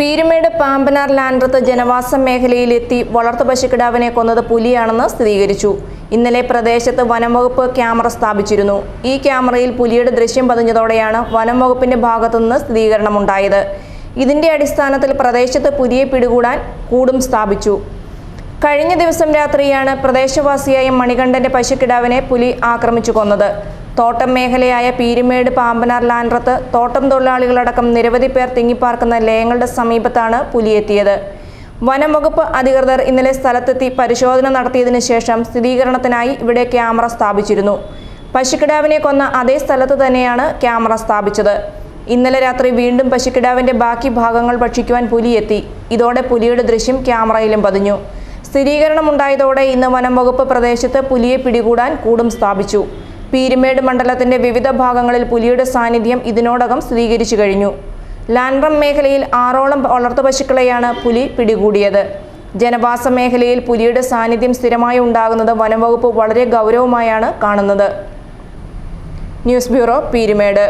പീരുമേട് പാമ്പനാർ ലാൻഡ്രത്ത് ജനവാസ മേഖലയിലെത്തി വളർത്തു പശുക്കിടാവിനെ കൊന്നത് പുലിയാണെന്ന് സ്ഥിരീകരിച്ചു. ഇന്നലെ പ്രദേശത്ത് വനംവകുപ്പ് ക്യാമറ സ്ഥാപിച്ചിരുന്നു. ഈ ക്യാമറയിൽ പുലിയുടെ ദൃശ്യം പതിഞ്ഞതോടെയാണ് വനംവകുപ്പിന്റെ ഭാഗത്തുനിന്ന് സ്ഥിരീകരണമുണ്ടായത്. ഇതിന്റെ അടിസ്ഥാനത്തിൽ പ്രദേശത്ത് പുലിയെ പിടികൂടാൻ കൂടും സ്ഥാപിച്ചു. കഴിഞ്ഞ ദിവസം രാത്രിയാണ് പ്രദേശവാസിയായ മണികണ്ഠന്റെ പശുക്കിടാവിനെ പുലി ആക്രമിച്ചു കൊന്നത്. തോട്ടം മേഖലയായ പീരുമേട് പാമ്പനാർ ലാൻഡ്രത്ത് തോട്ടം തൊഴിലാളികളടക്കം നിരവധി പേർ തിങ്ങിപ്പാർക്കുന്ന ലയങ്ങളുടെ സമീപത്താണ് പുലിയെത്തിയത്. വനം വകുപ്പ് അധികൃതർ ഇന്നലെ സ്ഥലത്തെത്തി പരിശോധന നടത്തിയതിനു ശേഷം സ്ഥിരീകരണത്തിനായി ഇവിടെ ക്യാമറ സ്ഥാപിച്ചിരുന്നു. പശുക്കിടാവിനെ കൊന്ന അതേ സ്ഥലത്ത് തന്നെയാണ് ക്യാമറ സ്ഥാപിച്ചത്. ഇന്നലെ രാത്രി വീണ്ടും പശുക്കിടാവിന്റെ ബാക്കി ഭാഗങ്ങൾ ഭക്ഷിക്കുവാൻ പുലിയെത്തി. ഇതോടെ പുലിയുടെ ദൃശ്യം ക്യാമറയിലും പതിഞ്ഞു. സ്ഥിരീകരണമുണ്ടായതോടെ ഇന്ന് വനം വകുപ്പ് പ്രദേശത്ത് പുലിയെ പിടികൂടാൻ കൂടും സ്ഥാപിച്ചു. പീരുമേട് മണ്ഡലത്തിന്റെ വിവിധ ഭാഗങ്ങളിൽ പുലിയുടെ സാന്നിധ്യം ഇതിനോടകം സ്ഥിരീകരിച്ചു കഴിഞ്ഞു. ലാൻഡ്രം മേഖലയിൽ ആറോളം വളർത്തു പശുക്കളെയാണ് പുലി പിടികൂടിയത്. ജനവാസ മേഖലയിൽ പുലിയുടെ സാന്നിധ്യം സ്ഥിരമായി ഉണ്ടാകുന്നത് വനംവകുപ്പ് വളരെ ഗൗരവമായാണ് കാണുന്നത്. News bureau Peermade.